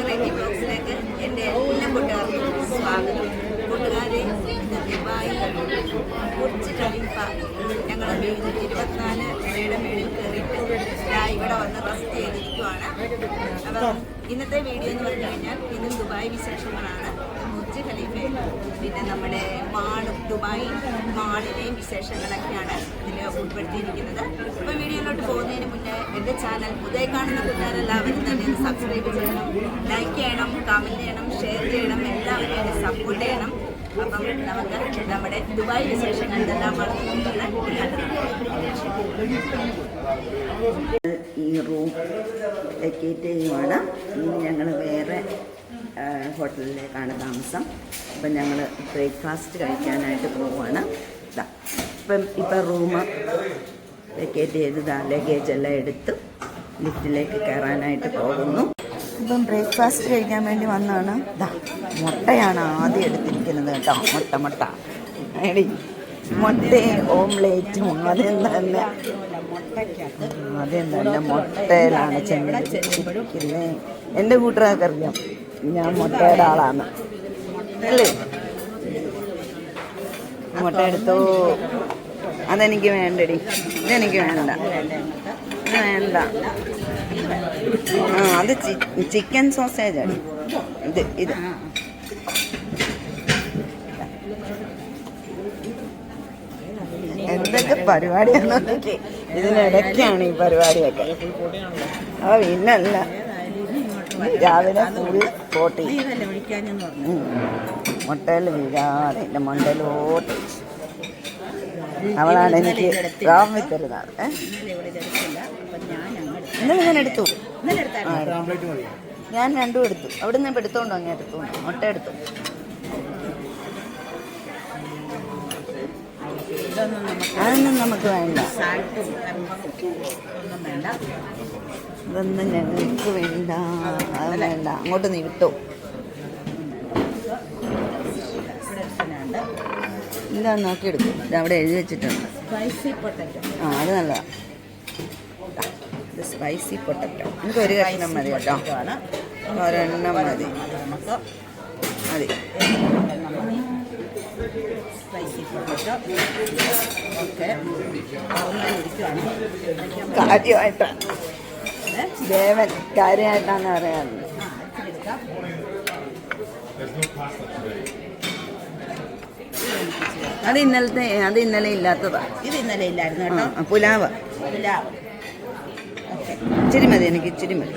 Variety ബ്ലോഗ്സിലേക്ക് എന്റെ എല്ലാ കൂട്ടുകാർക്കും സ്വാഗതം. കൂട്ടുകാരെ ദുബായി കുറച്ച് ഖലീഫ ഞങ്ങൾ ഇരുപത്തിനാല് പേരുടെ മേളിൽ കയറിയിട്ട് ഞാൻ ഇവിടെ വന്ന് റെസ്റ്റ് ചെയ്തിരിക്കുവാണ്. അപ്പം ഇന്നത്തെ വീഡിയോ എന്ന് പറഞ്ഞു കഴിഞ്ഞാൽ ഇന്നും ദുബായ് വിശേഷങ്ങളാണ്. ബുർജ് പിന്നെ നമ്മുടെ മാളും ദുബായ് മാളിലെയും വിശേഷങ്ങളൊക്കെയാണ് ഇതിൽ ഉൾപ്പെടുത്തിയിരിക്കുന്നത്. അപ്പോൾ വീഡിയോയിലോട്ട് പോകുന്നതിന് മുന്നേ എന്റെ ചാനൽ പുതിയ കാണുന്ന കൂട്ടുകാരെല്ലാവരും തന്നെ സബ്സ്ക്രൈബ് ചെയ്യണം ലൈക്ക് ചെയ്യണം കമന്റ് ചെയ്യണം ഷെയർ ചെയ്യണം എല്ലാവരും എന്നെ സപ്പോർട്ട് ചെയ്യണം. അപ്പം നമുക്ക് നമ്മുടെ ദുബായ് വിശേഷങ്ങൾ കണ്ടു ഈ റൂം വെക്കേറ്റ് ചെയ്യുവാണ് ഇനി ഞങ്ങൾ വേറെ ഹോട്ടലിലേക്കാണ് താമസം. അപ്പം ഞങ്ങൾ ബ്രേക്ക്ഫാസ്റ്റ് കഴിക്കാനായിട്ട് പോവുകയാണ് ഇതാ ഇപ്പം ഇപ്പം റൂം വെക്കേറ്റ് ചെയ്ത് ലഗേജ് എല്ലാം എടുത്ത് ലിഫ്റ്റിലേക്ക് കയറാനായിട്ട് പോകുന്നു. ഇപ്പം ബ്രേക്ക്ഫാസ്റ്റ് കഴിക്കാൻ വേണ്ടി വന്നാണ്. ഇതാ മുട്ടയാണ് ആദ്യം എടുത്തിരിക്കുന്നത് കേട്ടോ. മുട്ട മുട്ട. എടി മുട്ടയും ഓംലേറ്റും അതിൽ തന്നെ. അതെന്താ തന്നെ. മുട്ടയിലാണ് ചെമ്മീൻ. എന്റെ കൂട്ടുകാർക്ക് അറിയാം ഞാൻ മുട്ടയുടെ ആളാണ് അല്ലേ? മുട്ട എടുത്തു അതെനിക്ക് വേണ്ടടി. ഇതെനിക്ക് വേണ്ട. വേണ്ട. ആ അത് ചിക്കൻ സോസേജ് അടി ഇത് ഇത്. എന്തൊക്കെ പരിപാടിയാണെന്ന് നോക്കി ഇതിനിടയ്ക്കാണ് ഈ പരിപാടിയൊക്കെ. ആ പിന്നല്ല. രാവിലെ കോട്ടി മുട്ടയിൽ വീഴാതെ എന്റെ മണ്ടയിലോട്ട് അവളാണ് എനിക്ക് റാമി തരുന്നത്? ഇന്നലെ ഞാൻ എടുത്തു ഞാൻ രണ്ടും എടുത്തു അവിടെ നിന്ന് എടുത്തോണ്ടോ ഞാൻ എടുത്തു മുട്ട എടുത്തു അതൊന്നും നമുക്ക് വേണ്ട സാൾട്ടും ഒന്നും വേണ്ട ഇതൊന്നും ഞങ്ങൾക്ക് വേണ്ട. അത് വേണ്ട. അങ്ങോട്ട് നീ വിട്ടു. ഇല്ല നോക്കി എടുക്കും. ഇത് അവിടെ എഴുതി വെച്ചിട്ടുണ്ട്. സ്പൈസി പൊട്ടറ്റോ ആ അത് നല്ലതാണ് ഇത് സ്പൈസി പൊട്ടറ്റോ എനിക്ക് ഒരു കഷ്ണം മതി കേട്ടോ. ഒരെണ്ണം മതി. നമുക്ക് മതി. സ്പൈസി ദേവൻ കാര്യമായിട്ടാണ് പറയാറുള്ളത് അത് ഇന്നലത്തെ അത് ഇന്നലെ ഇല്ലാത്തതാ. ഇത് ഇന്നലെ ഇല്ലായിരുന്നു കേട്ടോ. പുലാവ്. പുലാവ്. ഇച്ചിരി മതി എനിക്ക് ഇച്ചിരി മതി.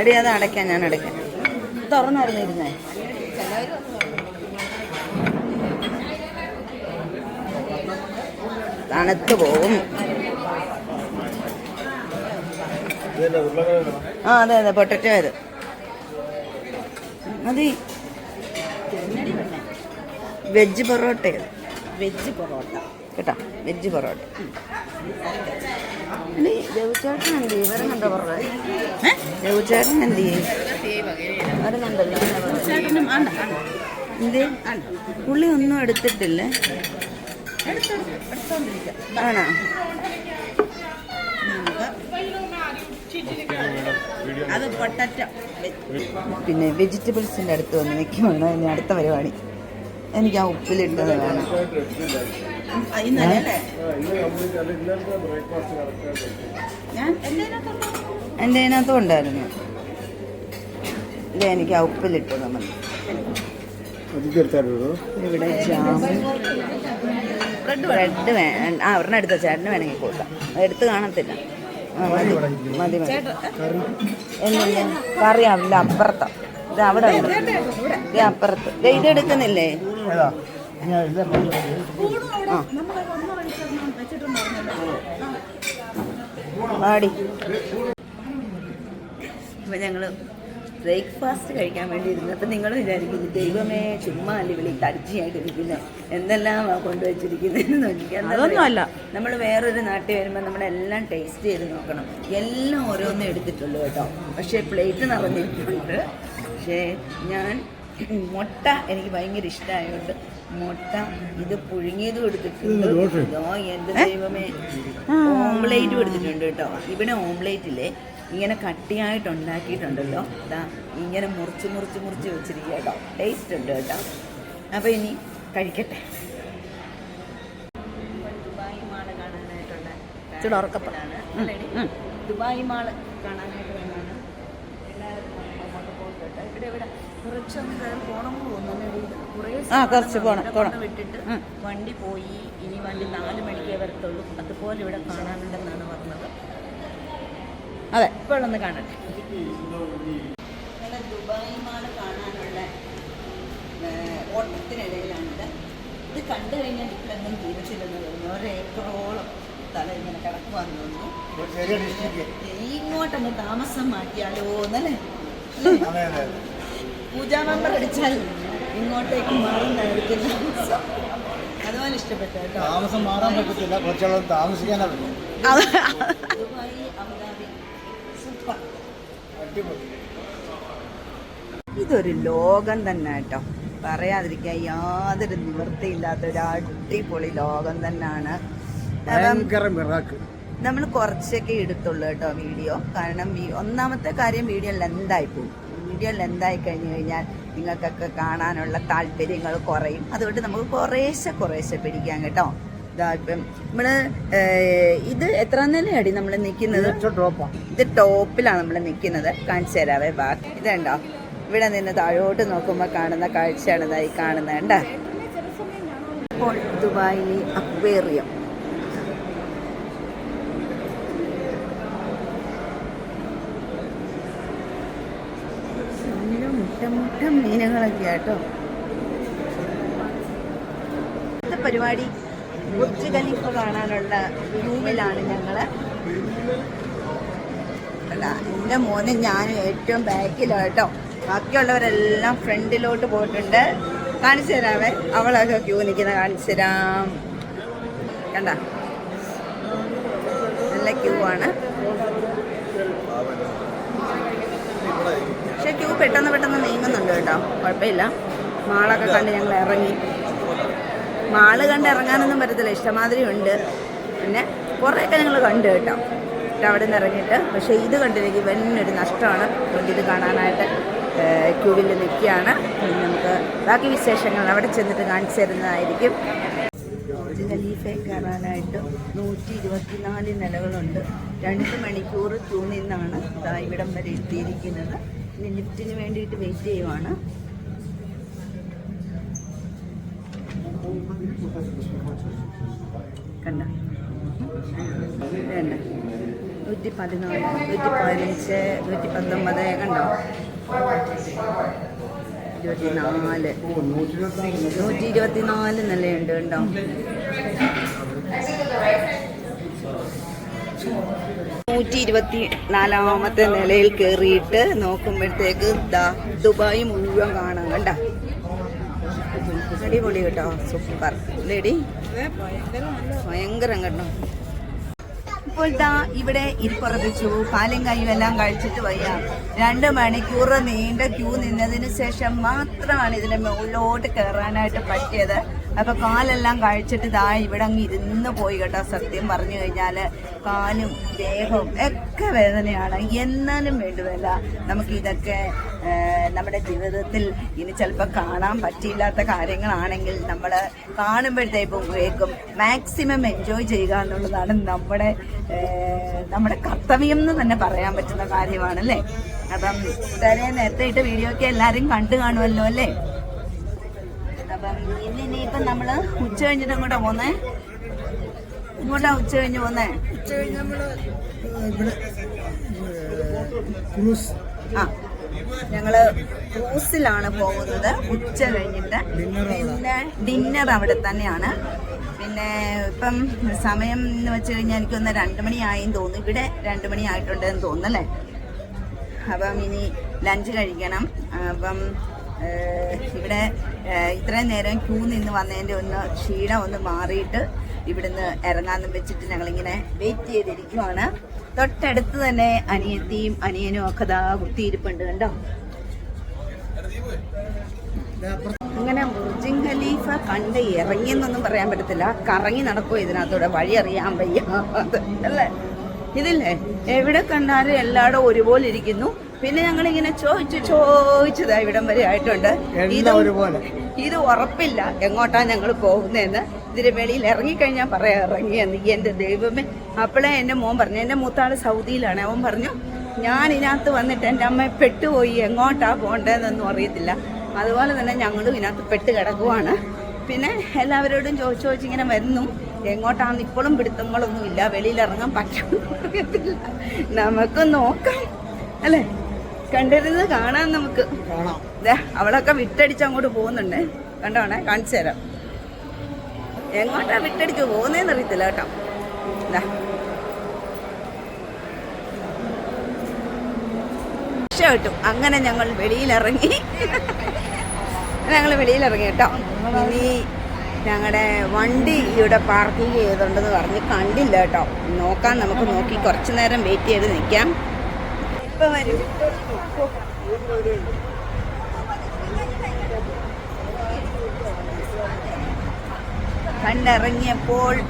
എടി അത് അടയ്ക്കാം ഞാൻ അടയ്ക്കാം. തുറന്നായിരുന്നു ഇരുന്നേ. തണുത്ത് പോകും. ആ അതെ അതെ പൊട്ടറ്റോ അത്. മതി. Veg parotta veg parotta. കേട്ടോ വെജ് പൊറോട്ട. രവിചേട്ടൻ എന്ത് ചെയ്യും? വരുന്നുണ്ടോ പൊറോട്ട? രവിചേട്ടൻ എന്ത് ചെയ്യും? വരുന്നുണ്ടല്ലോ എന്ത്? പുള്ളി ഒന്നും എടുത്തിട്ടില്ലേ. ആണോ? അത് പൊട്ടറ്റ. പിന്നെ വെജിറ്റബിൾസിന്റെ അടുത്ത് വന്ന് നിൽക്കുകയാണ് ഇനി അടുത്ത പരിപാടി. എനിക്ക് ആ ഉപ്പിലിട്ടത് വേണം. ഇന്നലെ അല്ലേ? ഞാൻ എന്റെ അതിനകത്തും ഉണ്ടായിരുന്നു. ഇതേ എനിക്ക് ആ ഉപ്പിലിട്ടത് മതി. ഇവിടെ ജാം. ബ്രെഡ് വേണം. ആ ഒരെണ്ണം എടുത്ത ചേട്ടന് വേണമെങ്കിൽ കൊടുക്കാം. അത് എടുത്ത് കാണത്തില്ല. മതി. മതി എന്തുണ്ട് കറി. അല്ല അപ്പുറത്താ. ഇത് അവിടെ ഉണ്ട്. ഇത് അപ്പുറത്ത്. ഇത് എടുക്കുന്നില്ലേ? ആ പാടി അപ്പം ഞങ്ങൾ ബ്രേക്ക്ഫാസ്റ്റ് കഴിക്കാൻ വേണ്ടി ഇരുന്നു. അപ്പം നിങ്ങൾ വിചാരിക്കുന്നു ദൈവമേ ചുമ്മാ അല്ല വിളി തടിച്ചിയായിട്ട് ഇരിക്കുന്നത് എന്തെല്ലാം കൊണ്ടുവച്ചിരിക്കുന്നതെന്ന് നോക്കിക്കാൻ അതൊന്നുമല്ല. നമ്മൾ വേറൊരു നാട്ടിൽ വരുമ്പോൾ നമ്മളെല്ലാം ടേസ്റ്റ് ചെയ്ത് നോക്കണം. എല്ലാം ഓരോന്നേ എടുത്തിട്ടുള്ളൂ കേട്ടോ. പക്ഷേ പ്ലേറ്റ് നിറഞ്ഞിട്ടുണ്ട്. പക്ഷേ ഞാൻ മുട്ട എനിക്ക് ഭയങ്കര ഇഷ്ടമായതുകൊണ്ട് മുട്ട ഇത് പുഴുങ്ങിയതും എടുത്തിട്ടുണ്ട്. എന്ത് ദൈവമേ. ഓംലേറ്റും എടുത്തിട്ടുണ്ട് കേട്ടോ. ഇവിടെ ഓംലേറ്റില്ലേ ഇങ്ങനെ കട്ടിയായിട്ട് ഉണ്ടാക്കിയിട്ടുണ്ടല്ലോ ഇതാ ഇങ്ങനെ മുറിച്ച് മുറിച്ച് മുറിച്ച് വെച്ചിരിക്കുക കേട്ടോ. ടേസ്റ്റ് ഉണ്ട് കേട്ടോ. അപ്പോൾ ഇനി കഴിക്കട്ടെ. അല്ലേടി? ദുബായ് മാൾ കാണാനായിട്ട് കുറേ ആ, കുറച്ച് പോണം, വിട്ടിട്ട് വണ്ടി പോയി. ഇനി വണ്ടി നാല് മണിക്കേ വരത്തുള്ളൂ. അതുപോലെ ഇവിടെ കാണാനുണ്ടെന്നാണ് പറഞ്ഞത്. അതെ. കാണട്ടെ. ദുബായ് മാൾ കാണാനുള്ള ഏഹ്, ഓട്ടത്തിനിടയിലാണിത്. ഇത് കണ്ടു കഴിഞ്ഞാൽ ഇപ്പോഴൊന്നും തീരത്തില്ലെന്ന് തോന്നുന്നു. ഒരേക്കറോളം തല ഇങ്ങനെ കിടക്കുവാന്ന് തോന്നുന്നു. ഇങ്ങോട്ടൊന്ന് താമസം മാറ്റിയാലോ എന്നല്ലേ അതെ അതെ. പൂജാ മെമ്പർ അടിച്ചാൽ ഇങ്ങോട്ടേക്ക് മാറുന്നതായിരിക്കും താമസം. അതുപോലെ ഇഷ്ടപ്പെട്ടു കേട്ടോ. താമസം മാറാൻ പറ്റത്തില്ല. കുറച്ചുള്ള താമസിക്കാനാ അടിപൊളി. ഇതൊരു ലോകം തന്നെ കേട്ടോ. പറയാതിരിക്കാൻ യാതൊരു നിവൃത്തിയില്ലാത്ത ഒരു അടിപൊളി ലോകം തന്നെയാണ്. നമ്മൾ കുറച്ചൊക്കെ എടുത്തുള്ളൂ കേട്ടോ വീഡിയോ. കാരണം ഒന്നാമത്തെ കാര്യം വീഡിയോ ലെന്തായി പോകും വീഡിയോ ലെന്തായി കഴിഞ്ഞു കഴിഞ്ഞാൽ നിങ്ങൾക്കൊക്കെ കാണാനുള്ള താല്പര്യങ്ങൾ കുറയും. അതുകൊണ്ട് നമുക്ക് കുറേശ്ശെ കുറേശ്ശെ പിടിക്കാം കേട്ടോ. നമ്മൾ ഇത് എത്ര നിലയടി നമ്മൾ നിൽക്കുന്നത്? ഇത് ടോപ്പിലാണ് നമ്മൾ നിൽക്കുന്നത്. കാണിച്ചു തരാവേ ബാക്കി ഇതുണ്ടോ? ഇവിടെ നിന്ന് താഴോട്ട് നോക്കുമ്പോൾ കാണുന്ന കാഴ്ചയാണ് ഇതായി കാണുന്നത് കണ്ടോ? ഇപ്പോൾ ദുബായിലെ അക്വേറിയം. നല്ല മുട്ട മുട്ട മീനുകളൊക്കെ കേട്ടോ. പരിപാടി ബുർജ് ഖലീഫ കാണാനുള്ള റൂമിലാണ് അല്ല എന്റെ മോനെ ഞാൻ ഏറ്റവും ബാക്കിലാണ് കേട്ടോ. ബാക്കിയുള്ളവരെല്ലാം ഫ്രണ്ടിലോട്ട് പോയിട്ടുണ്ട്. കാണിച്ചു തരാമേ അവളൊക്കെ ക്യൂ നിൽക്കുന്ന കാണിച്ചു തരാം. കണ്ട? നല്ല ക്യൂ ആണ്. പക്ഷെ ക്യൂ പെട്ടെന്ന് പെട്ടെന്ന് നീങ്ങുന്നുണ്ട് കേട്ടോ. കുഴപ്പമില്ല. മാളൊക്കെ കണ്ട് ഞങ്ങൾ ഇറങ്ങി. മാൾ കണ്ട് ഇറങ്ങാനൊന്നും പറ്റത്തില്ല. ഇഷ്ടമാതിരി ഉണ്ട് പിന്നെ കുറേയൊക്കെ ഞങ്ങൾ കണ്ടു കേട്ടോ. എന്നിട്ട് അവിടെ നിന്ന് ഇറങ്ങിയിട്ട് പക്ഷേ ഇത് കണ്ടില്ലെങ്കിൽ വലിയൊരു നഷ്ടമാണ്. ഇത് കാണാനായിട്ട് ക്യൂവിൽ നിൽക്കുകയാണ്. നമുക്ക് ബാക്കി വിശേഷങ്ങൾ അവിടെ ചെന്നിട്ട് കാണിച്ചു തരുന്നതായിരിക്കും. ഖലീഫെ കയറാനായിട്ട് നൂറ്റി ഇരുപത്തിനാല് നിലകളുണ്ട്. രണ്ട് മണിക്കൂർ ക്യൂ നിന്നാണ് ഇവിടം വരെ എത്തിയിരിക്കുന്നത്. ലിഫ്റ്റിന് വേണ്ടിയിട്ട് വെയിറ്റ് ചെയ്യുവാണ്. കണ്ട? വേണ്ട നൂറ്റി പതിനാല് നൂറ്റി പതിനഞ്ച് നൂറ്റി പത്തൊമ്പത് കണ്ടോ? ഇരുപത്തിനാല്. നൂറ്റി ഇരുപത്തിനാല് നിലയുണ്ട് കണ്ടോ? നൂറ്റി ഇരുപത്തി നാലാമത്തെ നിലയിൽ കയറിയിട്ട് നോക്കുമ്പോഴത്തേക്ക് ദുബായ് മുഴുവൻ കാണാം കണ്ട? അടിപൊളി കേട്ടോ. സൂപ്പർ. ലേഡി ഭയങ്കരം കേട്ടോ. ഇപ്പോൾ ദാ ഇവിടെ ഇരിപ്പുറപ്പിച്ചു. പാലും കയ്യും എല്ലാം കഴിച്ചിട്ട് വയ്യ. രണ്ട് മണിക്കൂർ നീണ്ട ക്യൂ നിന്നതിന് ശേഷം മാത്രമാണ് ഇതിന്റെ മുകളിലോട്ട് കയറാനായിട്ട് പറ്റിയത്. അപ്പൊ കാലെല്ലാം കഴിച്ചിട്ട് ദാ ഇവിടെ അങ്ങ് ഇരുന്ന് പോയി കേട്ടോ. സത്യം പറഞ്ഞു കഴിഞ്ഞാൽ കാലും ദേഹവും ഒക്കെ വേദനയാണ്. എന്നാലും വേണ്ടുവല്ല. നമുക്ക് ഇതൊക്കെ നമ്മുടെ ജീവിതത്തിൽ ഇനി ചിലപ്പോൾ കാണാൻ പറ്റിയില്ലാത്ത കാര്യങ്ങളാണെങ്കിൽ നമ്മൾ കാണുമ്പോഴത്തേക്കും മാക്സിമം എൻജോയ് ചെയ്യുക എന്നുള്ളതാണ് നമ്മുടെ നമ്മുടെ കർത്തവ്യം എന്ന് തന്നെ പറയാൻ പറ്റുന്ന കാര്യമാണല്ലേ? അപ്പം ഇത്രയും നേരത്തെ ഇട്ട വീഡിയോ ഒക്കെ എല്ലാവരും കണ്ടു കാണുമല്ലോ അല്ലേ? അപ്പം ഇനി ഇനിയിപ്പം നമ്മൾ ഉച്ച കഴിഞ്ഞിട്ട് അങ്ങോട്ട് പോന്നേ? ഇങ്ങോട്ടാ ഉച്ച കഴിഞ്ഞ് പോന്നേ? ഇവിടെ ക്രൂസ്. ആ ഞങ്ങൾ ക്രൂസിലാണ് പോകുന്നത് ഉച്ച കഴിഞ്ഞിട്ട്. പിന്നെ ഡിന്നർ അവിടെ തന്നെയാണ്. പിന്നെ ഇപ്പം സമയം എന്ന് വെച്ച് കഴിഞ്ഞാൽ എനിക്കൊന്ന് രണ്ട് മണിയായെന്ന് തോന്നുന്നു. ഇവിടെ രണ്ട് മണി ആയിട്ടുണ്ടെന്ന് തോന്നുന്നു അല്ലേ? അപ്പം ഇനി ലഞ്ച് കഴിക്കണം. അപ്പം ഇവിടെ ഇത്രയും നേരം ക്യൂ നിന്ന് വന്നതിന്റെ ഒന്ന് ക്ഷീണം ഒന്ന് മാറിയിട്ട് ഇവിടുന്ന് ഇറങ്ങാമെന്ന് വെച്ചിട്ട് ഞങ്ങളിങ്ങനെ വെയിറ്റ് ചെയ്തിരിക്കുവാണ്. തൊട്ടടുത്ത് തന്നെ അനിയത്തിയും അനിയനും ഒക്കെ ദാ കുത്തിയിരിപ്പുണ്ട് കണ്ടോ? അങ്ങനെ ബുർജിൻ ഖലീഫ കണ്ട് ഇറങ്ങിയെന്നൊന്നും പറയാൻ പറ്റത്തില്ല. കറങ്ങി നടക്കുമോ ഇതിനകത്തൂടെ. വഴി അറിയാൻ വയ്യ അല്ലേ? ഇതില്ലേ? എവിടെ കണ്ടാലും എല്ലായിടും ഒരുപോലെ ഇരിക്കുന്നു. പിന്നെ ഞങ്ങൾ ഇങ്ങനെ ചോദിച്ചു ചോദിച്ചതാ ഇവിടം വരെ ആയിട്ടുണ്ട്. ഇത് ഇതും- ഉറപ്പില്ല എങ്ങോട്ടാ ഞങ്ങൾ പോകുന്നതെന്ന്. ഇതിന് വെളിയിൽ ഇറങ്ങിക്കഴിഞ്ഞാൽ പറയാം ഇറങ്ങിയെന്ന് എന്റെ ദൈവമേ. അപ്പോഴേ എന്റെ മോൻ പറഞ്ഞു എന്റെ മൂത്താൾ സൗദിയിലാണ്. അവൻ പറഞ്ഞു ഞാൻ ഇതിനകത്ത് വന്നിട്ട് എന്റെ അമ്മ പെട്ടുപോയി. എങ്ങോട്ടാ പോകേണ്ടതെന്നൊന്നും അറിയത്തില്ല. അതുപോലെ തന്നെ ഞങ്ങളും ഇതിനകത്ത് പെട്ട് കിടക്കുവാണ്. പിന്നെ എല്ലാവരോടും ചോദിച്ചു ചോദിച്ചിങ്ങനെ വരുന്നു എങ്ങോട്ടാന്ന് ഇപ്പോഴും പിടുത്തങ്ങളൊന്നുമില്ല വെളിയിൽ ഇറങ്ങാൻ പറ്റുമെന്ന് അറിയത്തില്ല. നമുക്ക് നോക്കാം. അല്ലേ? കണ്ടിരുന്നത് കാണാം നമുക്ക്. അവളൊക്കെ വിട്ടടിച്ച് അങ്ങോട്ട് പോകുന്നുണ്ട്. കണ്ടോണേ കാണിച്ചു തരാം. എങ്ങോട്ടാ വിട്ടടിച്ച് പോകുന്നേന്ന് അറിയത്തില്ല കേട്ടോ. രക്ഷപ്പെട്ടു അങ്ങനെ ഞങ്ങൾ വെളിയിലിറങ്ങി. ഞങ്ങൾ വെളിയിലിറങ്ങി കേട്ടോ. ഇനി ഞങ്ങളുടെ വണ്ടി ഇവിടെ പാർക്കിംഗ് ചെയ്തുണ്ടെന്ന് പറഞ്ഞ് കണ്ടില്ല കേട്ടോ. നോക്കാൻ നമുക്ക് നോക്കി കുറച്ചു നേരം വെയിറ്റ് ചെയ്ത് നിൽക്കാം ഇപ്പം വരും.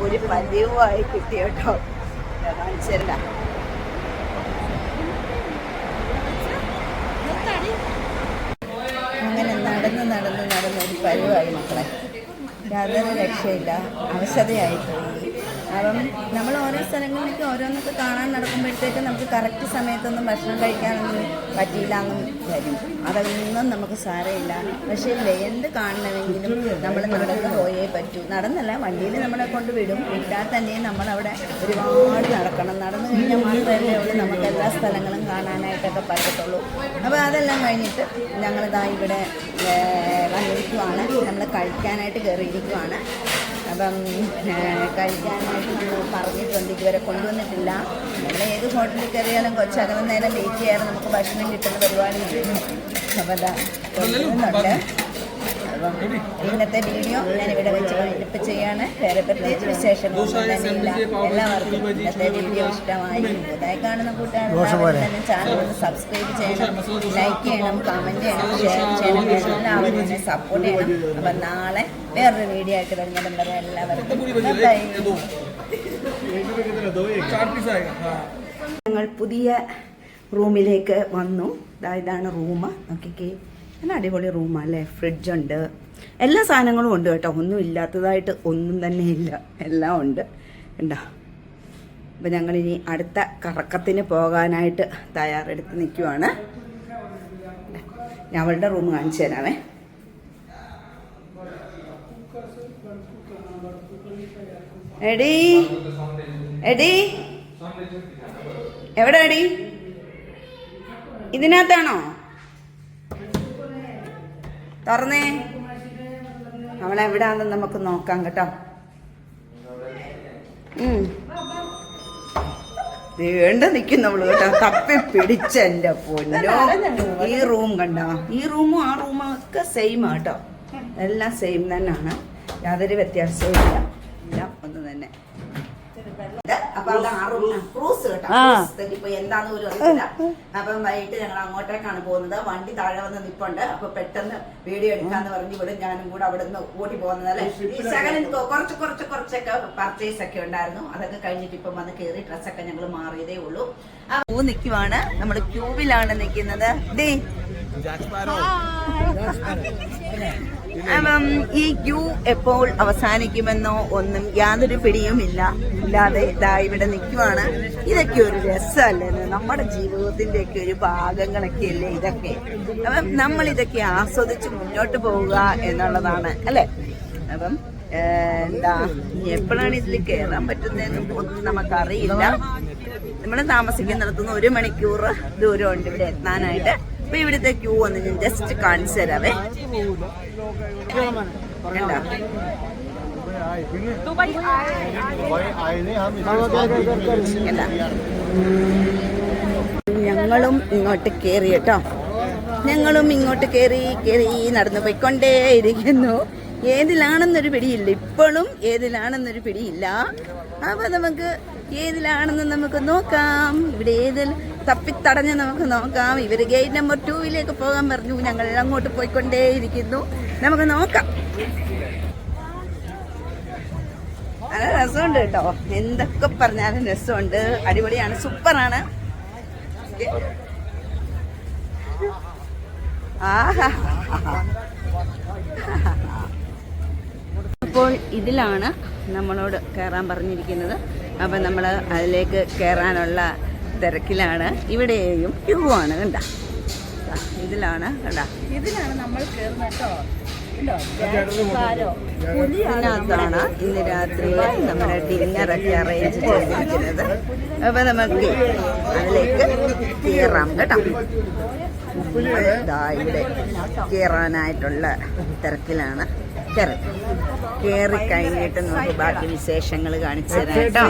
ഒരു പതിവായി കിട്ടി കേട്ടോ. കാണിച്ചല്ല. അങ്ങനെ നടന്ന് നടന്ന് നടന്ന് ഒരു പതിവായി മക്കളെ. യാതൊരു രക്ഷയില്ല. അവശതയായി പോയി അപ്പം നമ്മൾ ഓരോ സ്ഥലങ്ങളിലേക്ക് ഓരോന്നൊക്കെ കാണാൻ നടക്കുമ്പോഴത്തേക്ക് നമുക്ക് കറക്റ്റ് സമയത്തൊന്നും ഭക്ഷണം കഴിക്കാനൊന്നും പറ്റിയില്ല എന്നും വരും അതൊന്നും നമുക്ക് സാരമില്ല. പക്ഷേ ഇല്ല എന്ത് കാണണമെങ്കിലും നമ്മൾ നടന്ന് പോയേ പറ്റൂ. നടന്നല്ല വണ്ടിയിൽ നമ്മളെ കൊണ്ട് വിടും. വിട്ടാൽ തന്നെയും നമ്മളവിടെ ഒരുപാട് നടക്കണം. നടന്നു കഴിഞ്ഞാൽ മാത്രമല്ലേ ഉള്ളൂ. നമുക്ക് എല്ലാ സ്ഥലങ്ങളും കാണാനായിട്ടൊക്കെ പറ്റത്തുള്ളൂ. അപ്പോൾ അതെല്ലാം കഴിഞ്ഞിട്ട് ഞങ്ങളിതാ ഇവിടെ വന്നിരിക്കുവാണ്. നമ്മൾ കഴിക്കാനായിട്ട് കയറിയിരിക്കുവാണ്. അപ്പം കഴിക്കാനായിട്ട് പറഞ്ഞിട്ടുണ്ട് ഇതുവരെ കൊണ്ടുവന്നിട്ടില്ല. നമ്മൾ ഏത് ഹോട്ടലിൽ കയറിയാലും കുറച്ചകലെ നേരം വെയിറ്റ് ചെയ്യാതെ നമുക്ക് ഭക്ഷണം കിട്ടുന്ന പരിപാടി അപ്പോൾ അതാ കൊണ്ടുവരുന്നുണ്ട്. അപ്പം ഇന്നത്തെ വീഡിയോ ഞാൻ ഇവിടെ വെച്ച് വൈകിട്ട് ചെയ്യാണ്. വേറെ പ്രത്യേകിച്ച് വിശേഷങ്ങളൊന്നും തന്നെയില്ല എല്ലാവർക്കും ഇന്നത്തെ വീഡിയോ ഇഷ്ടമായി. പുതുതായി കാണുന്ന കൂട്ടുകാർ തന്നെ ചാനൽ ഒന്ന് സബ്സ്ക്രൈബ് ചെയ്യണം. ലൈക്ക് ചെയ്യണം. കമന്റ് ചെയ്യണം. ഷെയർ ചെയ്യണം. എല്ലാവരും എന്നെ സപ്പോർട്ട് ചെയ്യണം. അപ്പം നാളെ വേറൊരു വീഡിയോ ആയിട്ട് വരുന്നതും വരെ എല്ലാവർക്കും ഞങ്ങൾ പുതിയ റൂമിലേക്ക് വന്നു. ദാ ഇതാണ് റൂം നോക്കിക്കേ. നല്ല അടിപൊളി റൂമാണ് അല്ലേ? ഫ്രിഡ്ജുണ്ട് എല്ലാ സാധനങ്ങളും ഉണ്ട് കേട്ടോ. ഒന്നും ഇല്ലാത്തതായിട്ട് ഒന്നും തന്നെ ഇല്ല. എല്ലാം ഉണ്ട്. ഉണ്ടോ അപ്പം ഞങ്ങളിനി അടുത്ത കറക്കത്തിന് പോകാനായിട്ട് തയ്യാറെടുത്ത് നിൽക്കുവാണ് ഞാൻ അവളുടെ റൂം കാണിച്ചു തരാമേ. എടി എടി. എവിടെ എടി? ഇതിനകത്താണോ? തുറന്നേ. അവളെവിടാന്ന് നമുക്ക് നോക്കാം കേട്ടോ. വേണ്ട നിൽക്കുന്നവൾ കേട്ടോ. തപ്പി പിടിച്ച എന്റെ പൊന്നോ. ഈ റൂം കണ്ടോ? ഈ റൂമും ആ റൂമും ഒക്കെ സെയിം ആട്ടോ എല്ലാം സെയിം തന്നെയാണ്. യാതൊരു വ്യത്യാസവും ഇല്ല. എല്ലാം ഒന്ന് തന്നെ. അപ്പൊ അത് ആ room- കേട്ടോ. ഇപ്പൊ എന്താന്ന് പോലും അറിയില്ല അപ്പം വൈകിട്ട് ഞങ്ങൾ അങ്ങോട്ടേക്കാണ് പോകുന്നത്. വണ്ടി താഴെ വന്ന് നിപ്പുണ്ട്. അപ്പൊ പെട്ടെന്ന് വീഡിയോ എടുക്കാന്ന് പറഞ്ഞ് ഇവിടെ ഞാനും കൂടെ അവിടെ നിന്ന് ഓടി പോകുന്നത് അല്ലേ? ഈ ശകലം കുറച്ച് കുറച്ച് കുറച്ചൊക്കെ പർച്ചേസ് ഒക്കെ ഉണ്ടായിരുന്നു. അതൊക്കെ കഴിഞ്ഞിട്ട് ഇപ്പം വന്ന് കയറി ഡ്രസ്സൊക്കെ ഞങ്ങൾ മാറിയതേ ഉള്ളൂ. ആ ക്യൂ നിൽക്കുവാണ് നമ്മൾ ക്യൂവിലാണ് നിൽക്കുന്നത് ദേ. ഈ ക്യൂ എപ്പോൾ അവസാനിക്കുമെന്നോ ഒന്നും യാതൊരു പിടിയുമില്ല ഇല്ലാതെ ഇതാ ഇവിടെ നിൽക്കുവാണ്. ഇതൊക്കെ ഒരു രസമല്ലേ? നമ്മുടെ ജീവിതത്തിന്റെ ഒക്കെ ഒരു ഭാഗങ്ങളൊക്കെ അല്ലേ ഇതൊക്കെ? അപ്പം നമ്മൾ ഇതൊക്കെ ആസ്വദിച്ച് മുന്നോട്ട് പോവുക എന്നുള്ളതാണ് അല്ലേ? അപ്പം എന്താ എപ്പോഴാണ് ഇതിൽ കയറാൻ പറ്റുന്നതെന്നും ഒന്നും നമുക്കറിയില്ല. നമ്മൾ താമസിക്കുന്നിടത്തുനിന്ന് ഒരു മണിക്കൂർ ദൂരമുണ്ട് ഇവിടെ എത്താനായിട്ട്. അപ്പൊ ഇവിടുത്തെ ക്യൂ ഒന്ന് ഞാൻ ജസ്റ്റ് കാണിച്ചു തരാവേ. കണ്ടോ? ഞങ്ങളും ഇങ്ങോട്ട് കേറി കേട്ടോ. ഞങ്ങളും ഇങ്ങോട്ട് കേറി കേറി നടന്നു പോയിക്കൊണ്ടേയിരിക്കുന്നു. ഏതിലാണെന്നൊരു പിടിയില്ല. ഇപ്പോഴും ഏതിലാണെന്നൊരു പിടിയില്ല. അപ്പൊ നമുക്ക് ഏതിലാണെന്ന് നമുക്ക് നോക്കാം. ഇവിടെ ഏതിൽ തപ്പിത്തടഞ്ഞ് നമുക്ക് നോക്കാം. ഇവർ ഗേറ്റ് നമ്പർ ടൂവിലേക്ക് പോകാൻ പറഞ്ഞു. ഞങ്ങൾ അങ്ങോട്ട് പോയിക്കൊണ്ടേയിരിക്കുന്നു. നമുക്ക് നോക്കാം. നല്ല രസമുണ്ട് കേട്ടോ. എന്തൊക്കെ പറഞ്ഞാലും രസമുണ്ട്. അടിപൊളിയാണ്. സൂപ്പറാണ്. ആഹാ. അപ്പോൾ ഇതിലാണ് നമ്മളോട് കയറാൻ പറഞ്ഞിരിക്കുന്നത്. അപ്പം നമ്മൾ അതിലേക്ക് കയറാനുള്ള തിരക്കിലാണ്. ഇവിടെയും ക്യൂ ആണ് കണ്ട ഇതിലാണ് കണ്ട. ഇതിലാണ് നമ്മൾ ഇതിനകത്താണ് ഇന്ന് രാത്രി നമ്മുടെ ഡിന്നറൊക്കെ അറേഞ്ച് ചെയ്തിരിക്കുന്നത്. അപ്പം നമുക്ക് അതിലേക്ക് കയറാം കേട്ടോ. ഇതാ ഇവിടെ കയറാനായിട്ടുള്ള തിരക്കിലാണ്. കയറി കയറി കഴിഞ്ഞിട്ട് നമുക്ക് ബാക്കി വിശേഷങ്ങൾ കാണിച്ചു തരാം കേട്ടോ.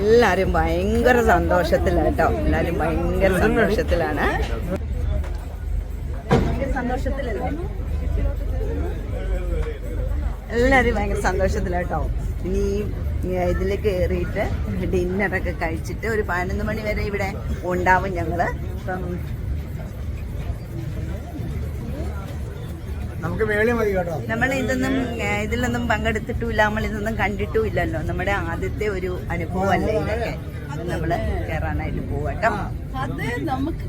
എല്ലാവരും ഭയങ്കര സന്തോഷത്തിലാണ് കേട്ടോ. എല്ലാവരും ഭയങ്കര സന്തോഷത്തിലാണ്. സന്തോഷത്തിലല്ലേ? എല്ലാവരും ഭയങ്കര സന്തോഷത്തിലാട്ടോ ഇനി ഇതിൽ കയറിയിട്ട് ഡിന്നറൊക്കെ കഴിച്ചിട്ട് ഒരു പതിനൊന്ന് മണി വരെ ഇവിടെ ഉണ്ടാവും ഞങ്ങൾ അപ്പം നമുക്ക് മേളി മതി കേട്ടോ. നമ്മൾ ഇതൊന്നും ഇതിലൊന്നും പങ്കെടുത്തിട്ടുമില്ല. നമ്മൾ ഇതൊന്നും കണ്ടിട്ടും ഇല്ലല്ലോ നമ്മുടെ ആദ്യത്തെ ഒരു അനുഭവം അനുഭവമല്ലേ ഇതൊക്കെ? നമ്മൾ കേറാനായിട്ട് പോവാട്ടോ അതെ നമുക്ക്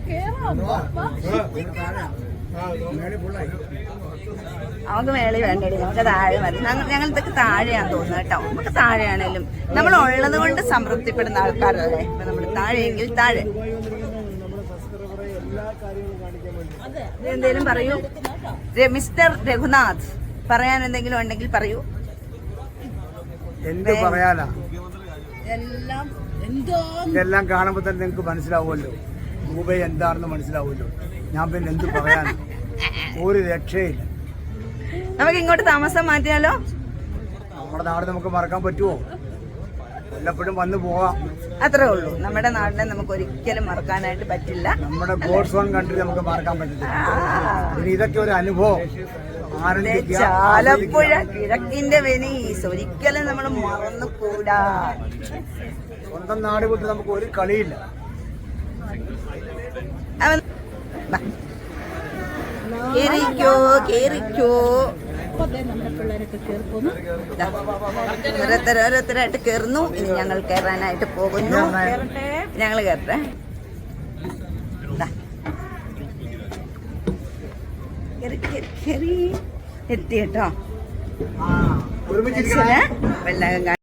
നമുക്ക് മേളി വേണ്ടടി. നമുക്ക് താഴെ മതി. ഞങ്ങൾ ഇതൊക്കെ താഴെയാന്ന് തോന്നുന്നു കേട്ടോ. നമുക്ക് താഴെയാണേലും. നമ്മൾ ഉള്ളത് കൊണ്ട് സംതൃപ്തിപ്പെടുന്ന ആൾക്കാരല്ലേ? അപ്പൊ നമ്മൾ താഴെയെങ്കിൽ താഴെ. എന്തേലും പറയൂ. മിസ്റ്റർ രഘുനാഥ് പറയാൻ എന്തെങ്കിലും ഉണ്ടെങ്കിൽ പറയൂ. എന്ത് പറയാനാ? എല്ലാം എന്തോ? ഇതെല്ലാം കാണുമ്പോൾ തന്നെ നിങ്ങൾക്ക് മനസ്സിലാവുമല്ലോ. ദുബൈ എന്താണെന്ന് മനസ്സിലാവുമല്ലോ. ഞാൻ പിന്നെ എന്ത് പറയാൻ ഒരു രക്ഷയില്ല. നമുക്ക് ഇങ്ങോട്ട് താമസം മാറ്റിയാലോ? നമ്മുടെ നാട് നമുക്ക് മറക്കാൻ പറ്റുമോ? വല്ലപ്പോഴും വന്നു പോവാം. അത്രേ ഉള്ളൂ. നമ്മുടെ നാടിനെ നമുക്ക് ഒരിക്കലും മറക്കാനായിട്ട് പറ്റില്ല. നമ്മുടെ ഗോഡ്സ് ഓൺ കൺട്രി നമുക്ക് മറക്കാൻ പറ്റില്ല ഇതൊക്കെ ഒരു അനുഭവം. ആലപ്പുഴ കിഴക്കിന്റെ വെനീസ്. ഒരിക്കലും നമ്മൾ മറന്നുകൂടാ. സ്വന്തം നാട് വിട്ട് നമുക്ക് ഒരു കളിയില്ല. കേറിക്കോ കേറിക്കോ. അപ്പൊ അതെ നമ്മുടെ പിള്ളേരൊക്കെ. ഓരോരുത്തർ ഓരോരുത്തരായിട്ട് കയറുന്നു ഇനി ഞങ്ങൾ കയറാനായിട്ട് പോകുന്നു. ഞങ്ങൾ കയറട്ടെ ദാ. കേറി, കേറി, താമസിക്കുന്നിടത്തുനിന്ന് എത്തി കേട്ടോ. ഒരുമിച്ചിരിക്കണം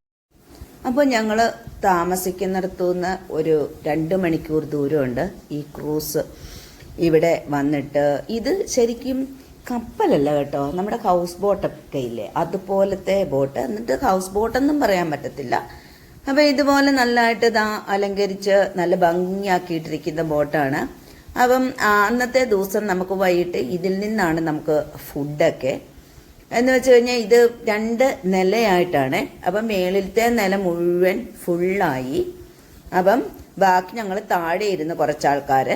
അപ്പോൾ ഞങ്ങൾ താമസിക്കുന്നിടത്തു നിന്ന് ഒരു രണ്ട് മണിക്കൂർ ദൂരമുണ്ട്. ഈ ക്രൂസ് ഇവിടെ വന്നിട്ട് ഇത് ശരിക്കും കപ്പലല്ല കേട്ടോ നമ്മുടെ ഹൗസ് ബോട്ടൊക്കെ ഇല്ലേ? അതുപോലത്തെ ബോട്ട് എന്നിട്ട് ഹൗസ് ബോട്ടെന്നും പറയാൻ പറ്റത്തില്ല. അപ്പോൾ ഇതുപോലെ നല്ലതായിട്ട് ഇതാ അലങ്കരിച്ച് നല്ല ഭംഗിയാക്കിയിട്ടിരിക്കുന്ന ബോട്ടാണ് അപ്പം അന്നത്തെ ദിവസം നമുക്ക് വൈകിട്ട് ഇതിൽ നിന്നാണ് നമുക്ക് ഫുഡൊക്കെ എന്ന് വെച്ച് കഴിഞ്ഞാൽ ഇത് രണ്ട് നിലയായിട്ടാണ്. അപ്പം മേളിലത്തെ നില മുഴുവൻ ഫുള്ളായി അപ്പം ബാക്കി ഞങ്ങൾ താഴെ ഇരുന്ന് കുറച്ചാൾക്കാർ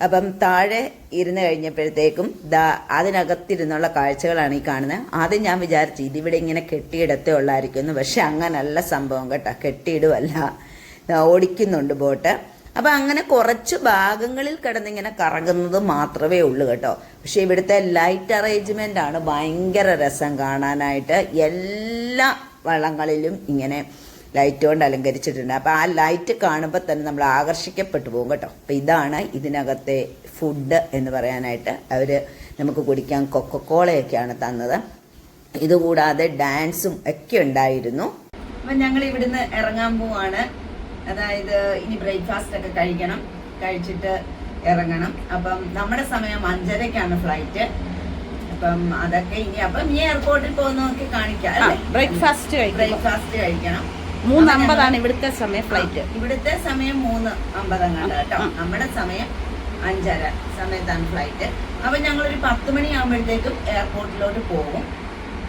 അപ്പം താഴെ ഇരുന്ന് കഴിഞ്ഞപ്പോഴത്തേക്കും ദാ അതിനകത്തിരുന്നുള്ള കാഴ്ചകളാണ് ഈ കാണുന്നത് ആദ്യം ഞാൻ വിചാരിച്ചു ഇതിവിടെ ഇങ്ങനെ കെട്ടിയിടത്തേ ഉള്ളായിരിക്കുന്നു പക്ഷെ അങ്ങനല്ല സംഭവം കേട്ടോ. കെട്ടിയിടുമല്ല ഓടിക്കുന്നുണ്ട് ബോട്ട്. അപ്പൊ അങ്ങനെ കുറച്ച് ഭാഗങ്ങളിൽ കിടന്നിങ്ങനെ കറങ്ങുന്നത് മാത്രമേ ഉള്ളൂ കേട്ടോ. പക്ഷെ ഇവിടുത്തെ ലൈറ്റ് അറേഞ്ച്മെന്റ് ആണ് ഭയങ്കര രസം കാണാനായിട്ട്. എല്ലാ വള്ളങ്ങളിലും ഇങ്ങനെ ലൈറ്റ് കൊണ്ട് അലങ്കരിച്ചിട്ടുണ്ട്. അപ്പോൾ ആ ലൈറ്റ് കാണുമ്പോൾ തന്നെ നമ്മൾ ആകർഷിക്കപ്പെട്ടു പോകും കേട്ടോ. അപ്പോൾ ഇതാണ് ഇതിനകത്തെ ഫുഡ് എന്ന് പറയാനായിട്ട് അവർ നമുക്ക് കുടിക്കാൻ കൊക്കക്കോളയൊക്കെയാണ് തന്നത്. ഇതുകൂടാതെ ഡാൻസും ഒക്കെ ഉണ്ടായിരുന്നു. അപ്പം ഞങ്ങൾ ഇവിടുന്ന് ഇറങ്ങാൻ പോവാണ്. അതായത് ഇനി ബ്രേക്ക്ഫാസ്റ്റ് ഒക്കെ കഴിക്കണം. കഴിച്ചിട്ട് ഇറങ്ങണം. അപ്പം നമ്മുടെ സമയം അഞ്ചരക്കാണ് ഫ്ലൈറ്റ് അപ്പം അതൊക്കെ ഇനി അപ്പം ഇനി എയർപോർട്ടിൽ പോകുന്നതൊക്കെ കാണിക്കാം ബ്രേക്ക്ഫാസ്റ്റ് ബ്രേക്ക്ഫാസ്റ്റ് കഴിക്കണം. മൂന്ന് അമ്പതാണ് ഇവിടുത്തെ സമയം ഫ്ലൈറ്റ് ഇവിടുത്തെ സമയം മൂന്ന് അമ്പതങ്ങാണ്ട് കേട്ടോ. നമ്മുടെ സമയം അഞ്ചര സമയത്താണ് ഫ്ലൈറ്റ് അപ്പൊ ഞങ്ങൾ ഒരു പത്ത് മണി ആകുമ്പോഴത്തേക്കും എയർപോർട്ടിലോട്ട് പോകും.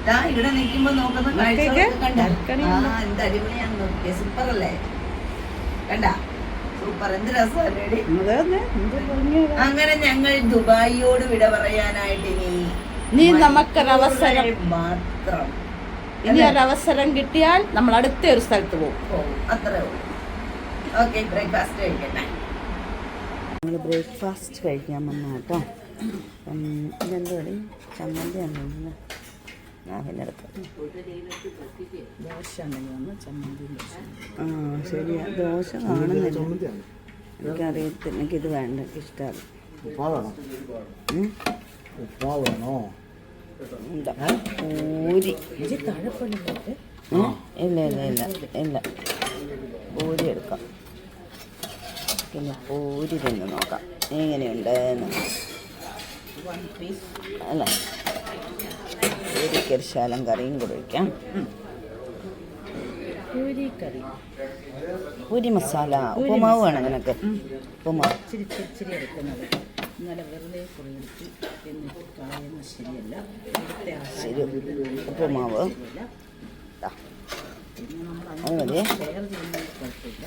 ദാ ഇവിടെ നിൽക്കുമ്പോ നോക്കുന്ന കാഴ്ചകളൊക്കെ കണ്ട? ആ എന്ത് അടിപൊളിയാണ് നോക്കിയ. സൂപ്പർ അല്ലേ കണ്ട? സൂപ്പർ. എന്ത് രസമല്ലേ അങ്ങനെ ഞങ്ങൾ ദുബായിയോട് വിട പറയാനായിട്ട് ഇനി നീ നമുക്കൊരവസരം. മാത്രം. ഇനി ഒരു അവസരം കിട്ടിയാൽ നമ്മൾ അടുത്ത ഒരു സ്ഥലത്ത് പോകും. നമ്മൾ അത്രേ ഉള്ളൂ. ഓക്കെ ബ്രേക്ക്ഫാസ്റ്റ് കഴിക്കാൻ വന്ന കേട്ടോ. ഉം, ഇതെന്തുവാടി ചമ്മന്തിയാണോ ഇന്ന്? ആ പിന്നെടുക്കാം ദോശ ഉണ്ടെങ്കിൽ വന്ന് ചമ്മന്തി ദോശ ആ ശരിയാ. ദോശ കാണുന്നില്ല എനിക്കറിയത്തില്ല. എനിക്കിത് വേണ്ട. ഇഷ്ടമാണ് ഉപ്പാ വേണോ? പൂരി? ഇല്ല ഇല്ല ഇല്ല ഇല്ല. പൂരി എടുക്കാം. പിന്നെ പൂരി തിന്ന് നോക്കാം. എങ്ങനെയുണ്ട് എന്ന് വൺ പീസ് അല്ല. പൂരിക്ക് ഒരു ശാലം കറിയും കൂടെ വയ്ക്കാം പൂരി കറി. പൂരി മസാല. ഉപ്പുമാവ് വേണം നിനക്ക്. ഉപ്പുമാവ്. ഇന്നലെ വെറുതെ കുറേ എടുത്ത്. എന്നിട്ട് കളയുന്നത് ശരിയല്ല. ഇവിടുത്തെ ശരി. ആഹാരം ഉപ്പുമാവ് പിന്നെ നമ്മൾ ഷെയർ ചെയ്യുന്നത് കുഴപ്പമില്ല.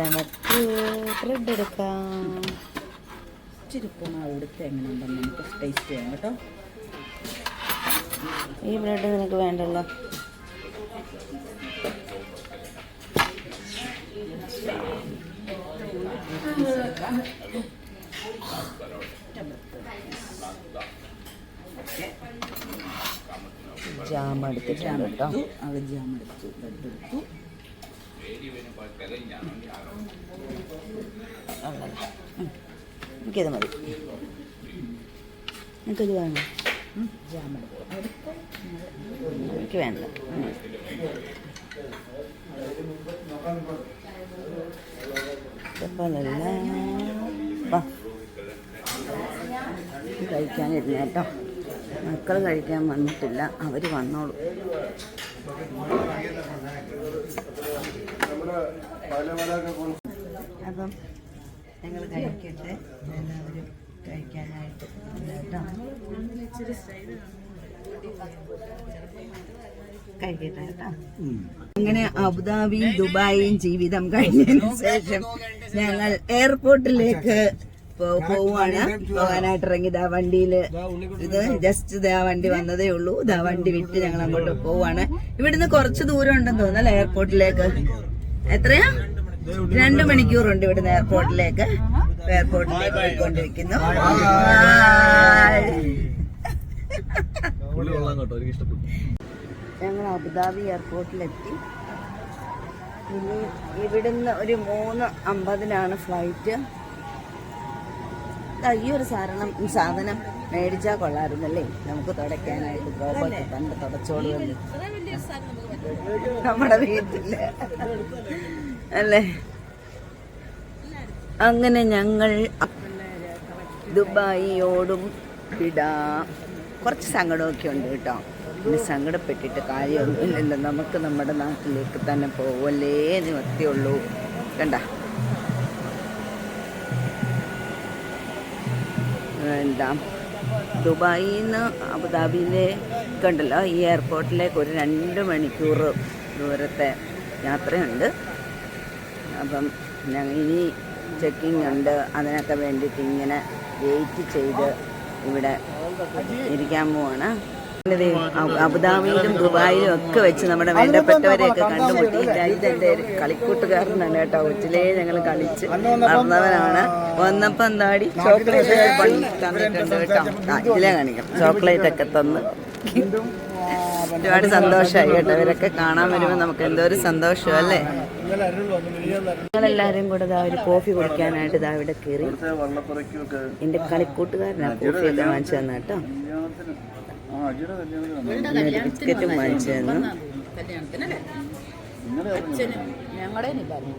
നമുക്ക് ബ്രെഡ് എടുക്കാം. ഇച്ചിരി ഉപ്പുമാവ് എടുത്ത് എങ്ങനെയുണ്ടെന്ന് നമുക്ക് ടേസ്റ്റ് ചെയ്യാം കേട്ടോ. ഈ ബ്രെഡ് നിനക്ക് വേണ്ടല്ലോ. ജാം എടുത്തിട്ടുണ്ട് കേട്ടോ. അത് ജാം എടുത്തു. ബ്രെഡ് എടുത്തു. എനിക്കത് മതി. എനിക്കത് വേണം ജാം എടുത്തു. എനിക്ക് വേണ്ട. ഇതുപോലല്ല കഴിക്കാനിരുന്ന കേട്ടോ. മക്കൾ കഴിക്കാൻ വന്നിട്ടില്ല. അവർ വന്നോളൂ. അപ്പം ഞങ്ങൾ കഴിക്കട്ടെ. എല്ലാവരും കഴിക്കാനായിട്ട് കേട്ടോ. കേട്ടോ. അങ്ങനെ അബുദാബിയും ദുബായിയും ജീവിതം കഴിഞ്ഞതിന് ശേഷം ഞങ്ങൾ എയർപോർട്ടിലേക്ക് പോവാണ് പോകാനായിട്ട് ഇറങ്ങി ദാ വണ്ടിയിൽ ഇത് ജസ്റ്റ് ദാ വണ്ടി വന്നതേ ഉള്ളൂ. ദാ വണ്ടി വിട്ട് ഞങ്ങൾ അങ്ങോട്ട് പോവാണ് ഇവിടുന്ന് കുറച്ച് ദൂരം ഉണ്ടെന്ന് തോന്നല്ലേ എയർപോർട്ടിലേക്ക്? എത്രയാ? രണ്ട് മണിക്കൂറുണ്ട് ഇവിടുന്ന് എയർപോർട്ടിലേക്ക്. എയർപോർട്ടിലേക്ക് പോയിക്കൊണ്ടിരിക്കുന്നു. ഞങ്ങൾ അബുദാബി എയർപോർട്ടിലെത്തി. ഇനി ഇവിടുന്ന് ഒരു മൂന്ന് അമ്പതിനാണ് ഫ്ലൈറ്റ്. ഈ ഒരു സാധനം സാധനം മേടിച്ചാൽ കൊള്ളായിരുന്നല്ലേ നമുക്ക് തുടയ്ക്കാനായിട്ട് ഗോപൊക്കെ പണ്ട് തുടച്ചോളൂ നമ്മുടെ വീട്ടിൽ. അല്ലേ? അങ്ങനെ ഞങ്ങൾ ദുബായിയോടും വിടാം കുറച്ച് സങ്കടമൊക്കെ ഉണ്ട് കേട്ടോ. ഇനി സങ്കടപ്പെട്ടിട്ട് കാര്യമൊന്നുമില്ലല്ലോ. നമുക്ക് നമ്മുടെ നാട്ടിലേക്ക് തന്നെ പോവല്ലേ നിവർത്തിയുള്ളൂ കണ്ട? എന്താ? ദുബായിൽ നിന്ന് അബുദാബിയിലെ കണ്ടല്ലോ ഈ എയർപോർട്ടിലേക്ക് ഒരു രണ്ട് മണിക്കൂർ ദൂരത്തെ യാത്രയുണ്ട്. അപ്പം ഞങ്ങൾ ഇനി ചെക്കിംഗ് ഉണ്ട്. അതിനൊക്കെ വേണ്ടിയിട്ട് ഇങ്ങനെ വെയിറ്റ് ചെയ്ത് ഇവിടെ ഇരിക്കാൻ പോവാണ്. അബുദാബിയിലും ദുബായിലും ഒക്കെ വെച്ച് നമ്മുടെ വേണ്ടപ്പെട്ടവരെയൊക്കെ കണ്ടുമുട്ടി. ഒരു കളിക്കൂട്ടുകാരനാണ് കേട്ടോ. കൊച്ചിലേ ഞങ്ങൾ കളിച്ച് വന്നവനാണ്. വന്നപ്പോ എന്താടി? ചോക്ലേറ്റ് തന്നിട്ടുണ്ട് കേട്ടോ. ആ, ഇതിലെ കാണിക്കാം. ചോക്ലേറ്റ് ഒക്കെ തന്ന്. ഒരുപാട് സന്തോഷമായി കേട്ടോ. ഇവരൊക്കെ കാണാൻ വരുമ്പോൾ നമുക്ക് എന്തോ ഒരു സന്തോഷം അല്ലേ? ഞങ്ങളെല്ലാവരും കൂടെ ഇതാ ഒരു കോഫി കുടിക്കാനായിട്ട് ഇതാ ഇവിടെ കയറി എന്റെ കളിക്കൂട്ടുകാരനാ കോഫി ഒക്കെ വാങ്ങിച്ചു തന്നെ കേട്ടോ. ബിസ്ക്കറ്റും വാങ്ങിച്ചു തന്നു കല്യാണത്തിനല്ലേ? അച്ഛനും ഞങ്ങളുടെ ഇല്ലായിരുന്നു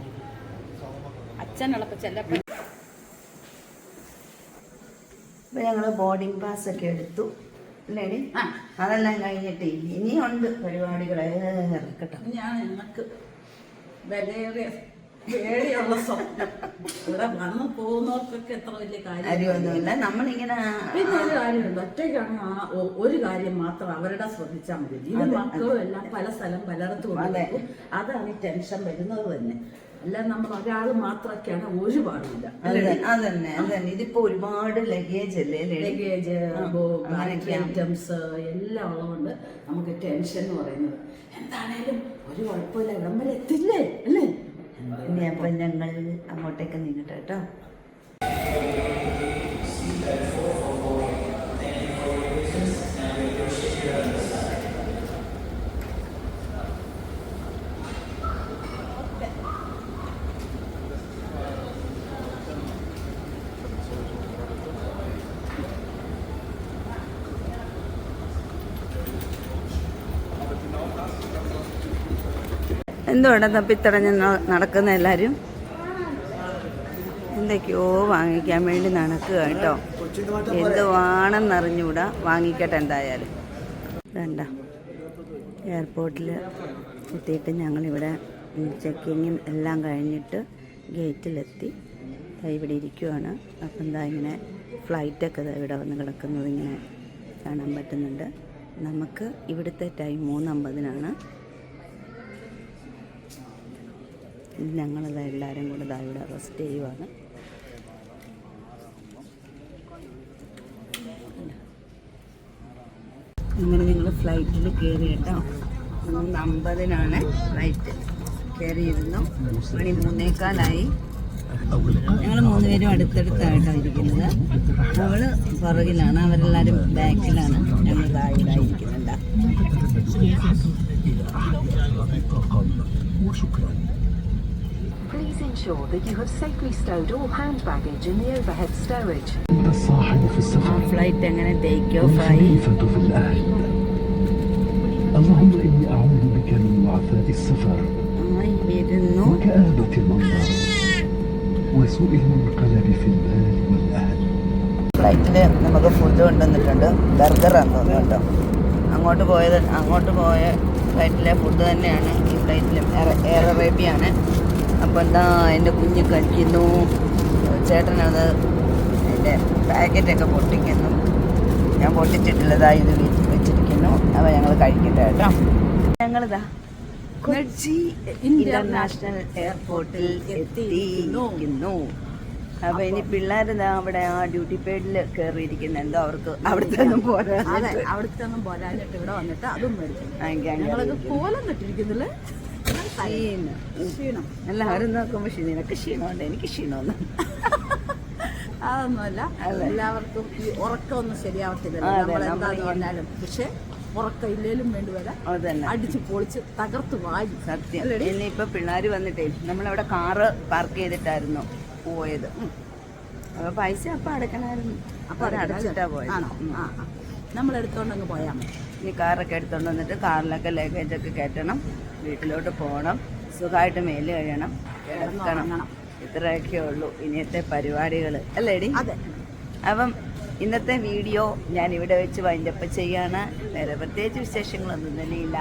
അച്ഛനുള്ളപ്പോ ചെല്ലപ്പോ ഇപ്പൊ ഞങ്ങൾ ബോർഡിംഗ് പാസ് ഒക്കെ എടുത്തു. അല്ലേടി? അതെല്ലാം കഴിഞ്ഞിട്ട് ഇനിയുണ്ട് പരിപാടികളെ. കേട്ടോ ഞാൻ ഞങ്ങൾക്ക് വിലയേറിയ പേടിയുള്ള സ്വപ്നം. ഇവിടെ വന്നു പോകുന്നവർക്കൊക്കെ എത്ര വലിയ കാര്യം കാര്യമൊന്നുമില്ല. നമ്മളിങ്ങനെ പിന്നെ ഒരു കാര്യമുണ്ട്. ഒറ്റയ്ക്കാണ് ആ ഒരു കാര്യം മാത്രം അവരുടെ ശ്രദ്ധിച്ചാൽ മതി. ഇത് മക്കളും എല്ലാം പല സ്ഥലം പലയിടത്തും അതാണ് ഈ ടെൻഷൻ വരുന്നത് തന്നെ. അല്ല നമ്മൾ ഒരാൾ മാത്രമൊക്കെയാണ് ഒരു പാടില്ല അതന്നെ അതന്നെ. ഇതിപ്പോ ഒരുപാട് ലഗേജ് അല്ലേ ലഗേജ് ഐറ്റംസ് എല്ലാം ഉള്ളതുകൊണ്ട് നമുക്ക് ടെൻഷൻ എന്ന് പറയുന്നത്. എന്താണേലും ഒരു കുഴപ്പമില്ല. ഇടം വരെ എത്തില്ലേ? അല്ലേ? ഇനി അപ്പൊ ഞങ്ങൾ അങ്ങോട്ടേക്ക് നീങ്ങട്ടെ കേട്ടോ. എന്തുകൊണ്ട് തപ്പിത്തടഞ്ഞ് നടക്കുന്ന എല്ലാരും? എന്തൊക്കെയോ വാങ്ങിക്കാൻ വേണ്ടി നടക്കുക കേട്ടോ. എന്തുവാണെന്നറിഞ്ഞൂടാ. വാങ്ങിക്കട്ടെ എന്തായാലും. വേണ്ട. എയർപോർട്ടിൽ എത്തിയിട്ട് ഞങ്ങളിവിടെ ചെക്കിങ്ങും എല്ലാം കഴിഞ്ഞിട്ട് ഗേറ്റിലെത്തി. ഇവിടെ ഇരിക്കുവാണ്. അപ്പം എന്താ ഇങ്ങനെ ഫ്ലൈറ്റൊക്കെ ഇവിടെ വന്ന് കിടക്കുന്നത് ഇങ്ങനെ കാണാൻ പറ്റുന്നുണ്ട്. നമുക്ക് ഇവിടുത്തെ ടൈം മൂന്നമ്പതിനാണ്. ഞങ്ങളത് എല്ലാവരും കൂടെ ദാ ഇവിടെ റെസ്റ്റ് ചെയ്യുവാണ്. അങ്ങനെ ഞങ്ങൾ ഫ്ലൈറ്റിൽ കയറി കേട്ടോ മൂന്ന് അമ്പതിനാണ് ഫ്ലൈറ്റ് കയറിയിരുന്നു മണി മൂന്നേക്കാലായി ഞങ്ങൾ മൂന്നുപേരും അടുത്തടുത്തായിട്ടാണ് ഇരിക്കുന്നത്. അവൾ പുറകിലാണ്. അവരെല്ലാവരും ബാക്കിലാണ്. ഞങ്ങൾ ഇവിടെ ഇരിക്കുന്നുണ്ട്. Please ensure that you have safely stowed all hand baggage in the overhead stowage. الصاحب في ആ السفر ഫ്ലൈറ്റ് എങ്ങനെ ടേക്ക് ഓഫ് ആയി والخليفة في الأهل اللهم إني أعوذ بك من وعثاء السفر ആയി വരുന്നു وكآبة المنظر وسوء المنقلب في المال والأهل ഫ്ലൈറ്റിൽ നമുക്ക് ഫുഡ് കൊണ്ടുവന്നിട്ടുണ്ട് ബർഗറാന്ന് തോന്നുന്നു കേട്ടോ അങ്ങോട്ട് പോയത് അങ്ങോട്ട് പോയ ഫ്ലൈറ്റിലെ ഫുഡ് തന്നെയാണ് ഈ ഫ്ലൈറ്റിലും എയർ അറേബ്യയാണ് അപ്പോൾ എന്താ എന്റെ കുഞ്ഞ് കഴിക്കുന്നു ചേട്ടനത് എന്റെ പാക്കറ്റൊക്കെ പൊട്ടിക്കുന്നു. ഞാൻ പൊട്ടിച്ചിട്ടുള്ളതാ ഇത് വെച്ചിരിക്കുന്നു. അപ്പോൾ ഞങ്ങൾ കഴിക്കട്ടെ കേട്ടോ. ഞങ്ങളിതാ കൊച്ചി ഇന്റർനാഷണൽ എയർപോർട്ടിൽ എത്തിയിരിക്കുന്നു. അപ്പൊ ഇനി പിള്ളേരെന്താ അവിടെ ആ ഡ്യൂട്ടി പേഡിൽ കയറിയിരിക്കുന്ന. എന്തോ അവർക്ക് അവിടുത്തെ ഒന്നും പോരാ അവിടുത്തെ ഒന്നും പോരാഞ്ഞിട്ട് ഇവിടെ വന്നിട്ട് അതും മേടിക്കും ഞങ്ങളൊക്കെ കോലം കെട്ടിരിക്കുന്നില്ലേ? ക്ഷീണം. ക്ഷീണം. എല്ലാവരും നോക്കുമ്പോ ക്ഷീണം. എനിക്ക് ക്ഷീണമുണ്ട്? എനിക്ക് ക്ഷീണമൊന്നും അതൊന്നുമല്ല. അതെ. എല്ലാവർക്കും ഈ ഉറക്കമൊന്നും ശരിയാവത്തില്ല നമ്മൾ എന്താന്ന് നമ്മളിങ്ങനെ- പറഞ്ഞാലും പക്ഷെ ഉറക്കം ഇല്ലേലും വേണ്ടി വരാം. അടിച്ച് പൊളിച്ച് തകർത്ത് വായി സത്യം? ഇനിയിപ്പോ പിള്ളേർ വന്നിട്ടേ നമ്മളവിടെ കാറ് പാർക്ക് ചെയ്തിട്ടായിരുന്നു പോയത്. അപ്പൊ പൈസ അപ്പൊ അടക്കണായിരുന്നു അപ്പൊ അടച്ചിട്ടാ പോയത്. നമ്മൾ എടുത്തോണ്ടങ്ങ് പോയാൽ മതി. ഇനി കാറൊക്കെ എടുത്തോണ്ട് വന്നിട്ട് കാറിലൊക്കെ ലഗേജൊക്കെ കയറ്റണം. വീട്ടിലോട്ട് പോകണം. സുഖമായിട്ട് മേൽ കഴിയണം കിടക്കണം. ഇത്രയൊക്കെ ഉള്ളൂ ഇനിയത്തെ പരിപാടികൾ അല്ലേടി അപ്പം ഇന്നത്തെ വീഡിയോ ഞാൻ ഇവിടെ വെച്ച് വൈൻഡപ്പ് ചെയ്യാണ്. വേറെ പ്രത്യേകിച്ച് വിശേഷങ്ങളൊന്നും തന്നെയില്ല.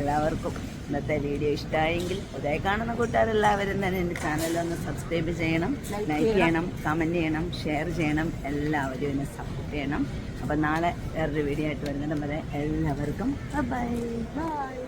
എല്ലാവർക്കും ഇന്നത്തെ വീഡിയോ ഇഷ്ടമായെങ്കിൽ പുതിയ കാണുന്ന കൂട്ടുകാരെല്ലാവരും തന്നെ എന്റെ ചാനലൊന്ന് സബ്സ്ക്രൈബ് ചെയ്യണം ലൈക്ക് ചെയ്യണം. കമന്റ് ചെയ്യണം ഷെയർ ചെയ്യണം. എല്ലാവരും എന്നെ സപ്പോർട്ട് ചെയ്യണം. അപ്പം നാളെ വേറൊരു വീഡിയോ ആയിട്ട് വരുന്നിടം വരെ എല്ലാവർക്കും ബൈ ബൈ